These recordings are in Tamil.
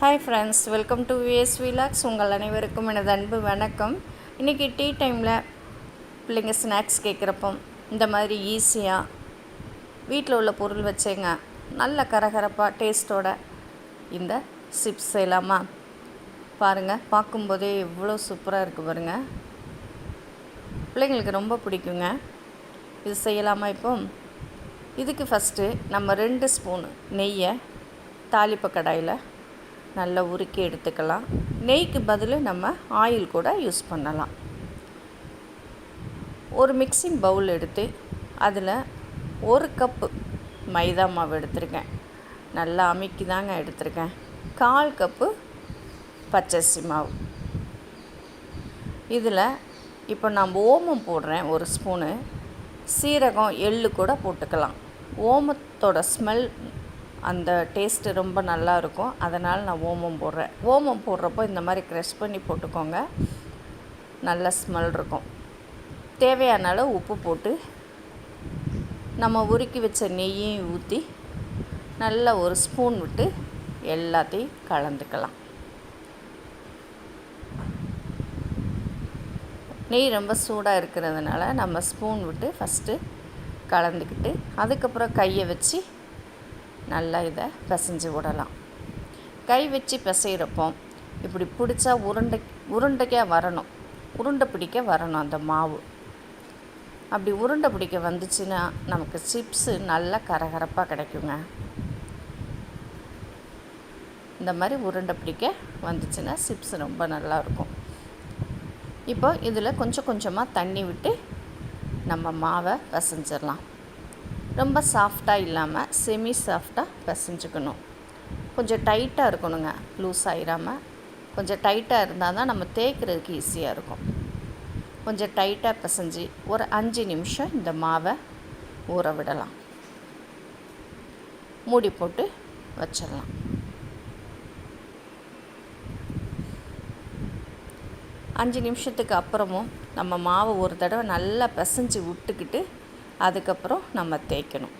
Hi friends welcome to VS vlogs உங்கள் அனைவருக்கும் எனது அன்பு வணக்கம். இன்றைக்கி டீ டைமில் பிள்ளைங்க ஸ்நாக்ஸ் கேட்குறப்போ இந்த மாதிரி ஈஸியாக வீட்டில் உள்ள பொருள் வச்சேங்க. நல்ல கரகரப்பாக டேஸ்ட்டோட இந்த சிப்ஸ் செய்யலாமா? பாருங்கள் பார்க்கும்போதே எவ்வளோ சூப்பராக இருக்குது பாருங்கள் பிள்ளைங்களுக்கு ரொம்ப பிடிக்குங்க. இது செய்யலாமா இப்போ? இதுக்கு ஃபஸ்ட்டு நம்ம ரெண்டு ஸ்பூனு நெய்யை தாளிப்பு கடாயில் நல்லா உருக்கி எடுத்துக்கலாம். நெய்க்கு பதில் நம்ம ஆயில் கூட யூஸ் பண்ணலாம். ஒரு மிக்சிங் பவுல் எடுத்து அதில் ஒரு கப்பு மைதா மாவு எடுத்திருக்கேன். நல்லா அமுக்கி தாங்க எடுத்திருக்கேன். கால் கப்பு பச்சரிசி மாவு. இதில் இப்போ நான் ஓமம் போடுறேன் ஒரு ஸ்பூனு சீரகம் எள்ளு கூட போட்டுக்கலாம். ஓமத்தோட ஸ்மெல் அந்த டேஸ்ட்டு ரொம்ப நல்லா இருக்கும் அதனால் நான் ஓமம் போடுறேன். ஓமம் போடுறப்போ இந்த மாதிரி க்ரஷ் பண்ணி போட்டுக்கோங்க. நல்ல ஸ்மெல் இருக்கும். தேவையான அளவு உப்பு போட்டு நம்ம உருக்கி வச்ச நெய்யையும் ஊற்றி நல்லா ஒரு ஸ்பூன் விட்டு எல்லாத்தையும் கலந்துக்கலாம். நெய் ரொம்ப சூடாக இருக்கிறதுனால நம்ம ஸ்பூன் விட்டு ஃபஸ்ட்டு கலந்துக்கிட்டு அதுக்கப்புறம் கையை வச்சு நல்லா இதை பிசைஞ்சு விடலாம். கை வச்சு பிசைகிறப்போ இப்படி பிடிச்சா உருண்டை உருண்டைக்காக வரணும். உருண்டை பிடிக்க வரணும் அந்த மாவு. அப்படி உருண்டை பிடிக்க வந்துச்சுன்னா நமக்கு சிப்ஸு நல்லா கரகரப்பாக கிடைக்குங்க. இந்த மாதிரி உருண்டை பிடிக்க வந்துச்சுன்னா சிப்ஸ் ரொம்ப நல்லா இருக்கும். இப்போ இதில் கொஞ்சம் கொஞ்சமாக தண்ணி விட்டு நம்ம மாவை பிசைஞ்சிடலாம். ரொம்ப சாஃப்டாக இல்லாமல் செமி சாஃப்டாக பிசைஞ்சுக்கணும். கொஞ்சம் டைட்டாக இருக்கணுங்க லூஸ் ஆகிடாமல் கொஞ்சம் டைட்டாக இருந்தால் தான் நம்ம தேய்க்கிறதுக்கு ஈஸியாக இருக்கும். கொஞ்சம் டைட்டாக பிசைஞ்சு ஒரு அஞ்சு நிமிஷம் இந்த மாவை ஊற விடலாம். மூடி போட்டு வச்சிடலாம் அஞ்சு நிமிஷத்துக்கு அப்புறமும் நம்ம மாவை ஒரு தடவை நல்லா பிசைஞ்சு விட்டுக்கிட்டு அதுக்கப்புறம் நம்ம தேய்க்கணும்.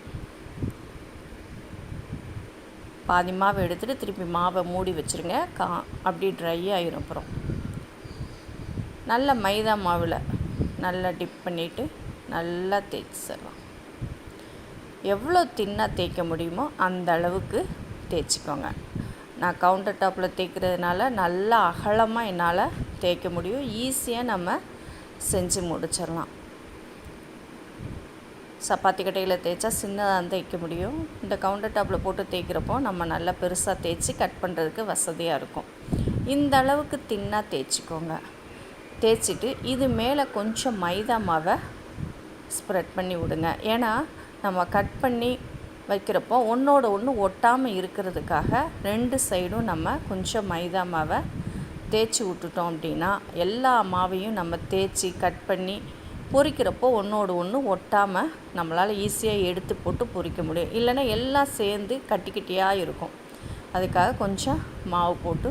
பாதி மாவை எடுத்துகிட்டு திருப்பி மாவை மூடி வச்சுருங்க. கா அப்படி ட்ரை ஆகிரும் அப்புறம். நல்ல மைதா மாவில் நல்லா டிப் பண்ணிவிட்டு நல்லா தேய்ச்சிடலாம். எவ்வளோ தின்னாக தேய்க்க முடியுமோ அந்த அளவுக்கு தேய்ச்சிக்கோங்க. நான் கவுண்டர் டாப்பில் தேய்க்கிறதுனால நல்லா அகலமாக என்னால் தேய்க்க முடியும். ஈஸியாக நம்ம செஞ்சு முடிச்சிடலாம். சப்பாத்தி கட்டையில் தேய்ச்சா சின்னதாக தேய்க்க முடியும். இந்த கவுண்டர் டாப்பில் போட்டு தேய்க்கிறப்போ நம்ம நல்லா பெருசாக தேய்ச்சி கட் பண்ணுறதுக்கு வசதியாக இருக்கும். இந்த அளவுக்கு தின்னாக தேய்ச்சிக்கோங்க. தேய்ச்சிட்டு இது மேலே கொஞ்சம் மைதா மாவை ஸ்ப்ரெட் பண்ணி விடுங்க. ஏன்னா நம்ம கட் பண்ணி வைக்கிறப்போ ஒன்றோட ஒன்று ஒட்டாமல் இருக்கிறதுக்காக ரெண்டு சைடும் நம்ம கொஞ்சம் மைதா மாவை தேய்ச்சி விட்டுட்டோம் அப்படின்னா எல்லா மாவையும் நம்ம தேய்ச்சி கட் பண்ணி பொரிக்கிறப்போ ஒன்றோடு ஒன்று ஒட்டாமல் நம்மளால் ஈஸியாக எடுத்து போட்டு பொரிக்க முடியும். இல்லைன்னா எல்லாம் சேர்ந்து கட்டி கட்டியாக இருக்கும். அதுக்காக கொஞ்சம் மாவு போட்டு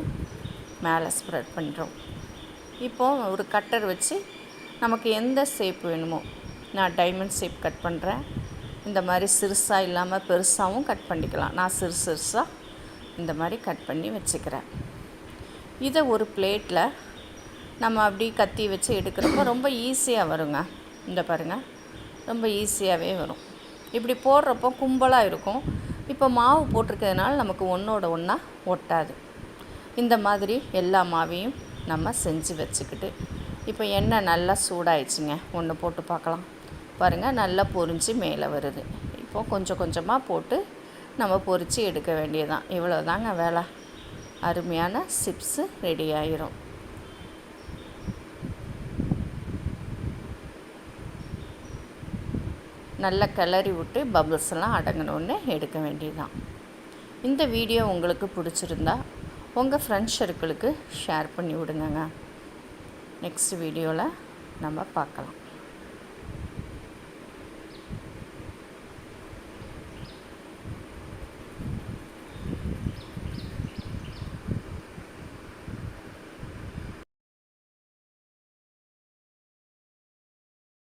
மேலே ஸ்ப்ரெட் பண்ணுறோம் இப்போது ஒரு கட்டர் வச்சு நமக்கு எந்த ஷேப் வேணுமோ நான் டைமண்ட் ஷேப் கட் பண்ணுறேன் இந்த மாதிரி சிறுசாக இல்லாமல் பெருசாகவும் கட் பண்ணிக்கலாம். நான் சிறு சிறுசாக இந்த மாதிரி கட் பண்ணி வச்சுக்கிறேன். இதை ஒரு பிளேட்டில் நம்ம அப்படி கத்தி வச்சு எடுக்கிறப்போ ரொம்ப ஈஸியாக வருங்க. இந்த பாருங்கள் ரொம்ப ஈஸியாகவே வரும். இப்படி போடுறப்போ கும்பலாக இருக்கும். இப்போ மாவு போட்டிருக்கிறதுனால நமக்கு ஒன்றோட ஒன்றா ஒட்டாது. இந்த மாதிரி எல்லா மாவையும் நம்ம செஞ்சு வச்சுக்கிட்டு இப்போ எண்ணெய் நல்லா சூடாயிடுச்சுங்க. ஒன்று போட்டு பார்க்கலாம். பாருங்கள் நல்லா பொரிஞ்சு மேலே வருது. இப்போது கொஞ்சம் கொஞ்சமாக போட்டு நம்ம பொரித்து எடுக்க வேண்டியதான் இவ்வளோ தாங்க வேலை. அருமையான சிப்ஸு ரெடி ஆயிரும். நல்லா கிளறி விட்டு பபுள்ஸ் எல்லாம் அடங்கினோன்னு எடுக்க வேண்டியதுதான். இந்த வீடியோ உங்களுக்கு பிடிச்சிருந்தா உங்கள் ஃப்ரெண்ட்ஸ் சர்க்கிளுக்கு ஷேர் பண்ணி விடுங்கங்க. நெக்ஸ்ட் வீடியோவில் நம்ம பார்க்கலாம்.